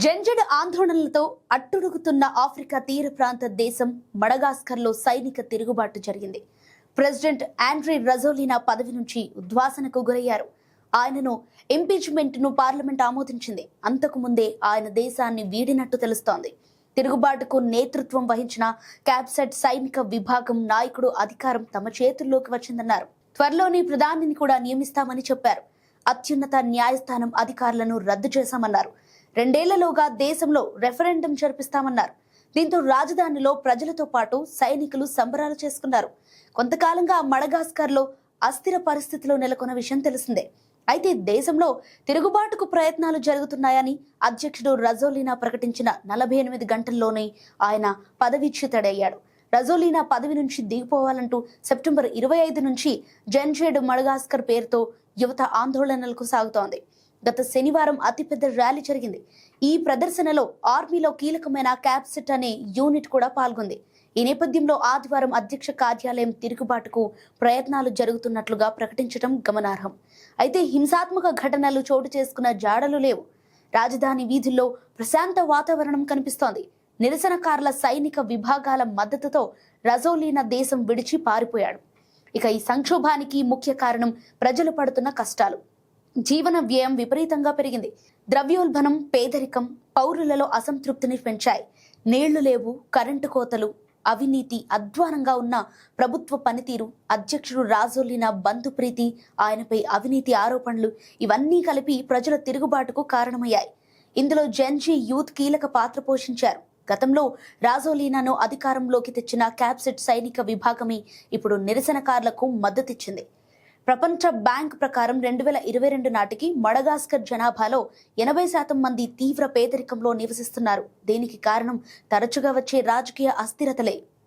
జంజడ్ ఆందోళనలతో అట్టుడుగుతున్న Africa తీర ప్రాంత దేశం మడగాస్కర్లో సైనిక తిరుగుబాటు జరిగింది. ప్రెసిడెంట్ ఆండ్రీ రజోలినా పదవి నుంచి ఉద్వాసనకు గురయ్యారు. ఆయనను ఇంపీచ్మెంట్ను పార్లమెంట్ ఆమోదించింది. అంతకు ముందే ఆయన దేశాన్ని వీడినట్టు తెలుస్తోంది. తిరుగుబాటుకు నేతృత్వం వహించిన క్యాబ్సెట్ సైనిక విభాగం నాయకుడు అధికారం తమ చేతుల్లోకి వచ్చిందన్నారు. త్వరలోనే ప్రధానిని కూడా నియమిస్తామని చెప్పారు. అత్యున్నత న్యాయస్థానం అధికారులను రద్దు చేశామన్నారు. రెండేళ్ళలోగా దేశంలో రెఫరెండం జరిపిస్తామన్నారు. దీంతో రాజధానిలో ప్రజలతో పాటు సైనికులు సంబరాలు చేసుకున్నారు. కొంతకాలంగా మడగాస్కర్లో అస్థిర పరిస్థితిలో నెలకొన్న విషయం తెలిసిందే. అయితే దేశంలో తిరుగుబాటుకు ప్రయత్నాలు జరుగుతున్నాయని అధ్యక్షుడు రజోలినా ప్రకటించిన నలభై ఎనిమిది గంటల్లోనే ఆయన పదవీచ్యుతడయ్యాడు రజోలినా పదవి నుంచి దిగిపోవాలంటూ సెప్టెంబర్ ఇరవై ఐదు నుంచి జెన్జేడ్ మడగాస్కర్ పేరుతో యువత ఆందోళనలకు సాగుతోంది. గత శనివారం అతిపెద్ద ర్యాలీ జరిగింది. ఈ ప్రదర్శనలో ఆర్మీలో కీలకమైన క్యాప్సెట్ అనే యూనిట్ కూడా పాల్గొంది. ఈ నేపథ్యంలో ఆదివారం అధ్యక్ష కార్యాలయం తిరుగుబాటుకు ప్రయత్నాలు జరుగుతున్నట్లుగా ప్రకటించడం గమనార్హం. అయితే హింసాత్మక ఘటనలు చోటు చేసుకున్న జాడలు లేవు. రాజధాని వీధుల్లో ప్రశాంత వాతావరణం కనిపిస్తోంది. నిరసనకారుల సైనిక విభాగాల మద్దతుతో రజోలీనా దేశం విడిచి పారిపోయాడు. ఇక ఈ సంక్షోభానికి ముఖ్య కారణం ప్రజలు పడుతున్న కష్టాలు. జీవన వ్యయం విపరీతంగా పెరిగింది. ద్రవ్యోల్బణం పేదరికం పౌరులలో అసంతృప్తిని పెంచాయి. నీళ్ళు లేవు కరెంటు కోతలు అవినీతి అధ్వానంగా ఉన్న ప్రభుత్వ పనితీరు అధ్యక్షుడు రాజోలిన బంధుప్రీతి ఆయనపై అవినీతి ఆరోపణలు ఇవన్నీ కలిపి ప్రజల తిరుగుబాటుకు కారణమయ్యాయి. ఇందులో జెన్జీ యూత్ కీలక పాత్ర పోషించారు. గతంలో రాజోలీనాను అధికారంలోకి తెచ్చిన క్యాప్సెట్ సైనిక విభాగమే ఇప్పుడు నిరసనకారులకు మద్దతిచ్చింది. ప్రపంచ బ్యాంక్ ప్రకారం రెండు వేల ఇరవై రెండు నాటికి మడగాస్కర్ జనాభాలో ఎనభై శాతం మంది తీవ్ర పేదరికంలో నివసిస్తున్నారు. దీనికి కారణం? తరచుగా వచ్చే రాజకీయ అస్థిరతలే.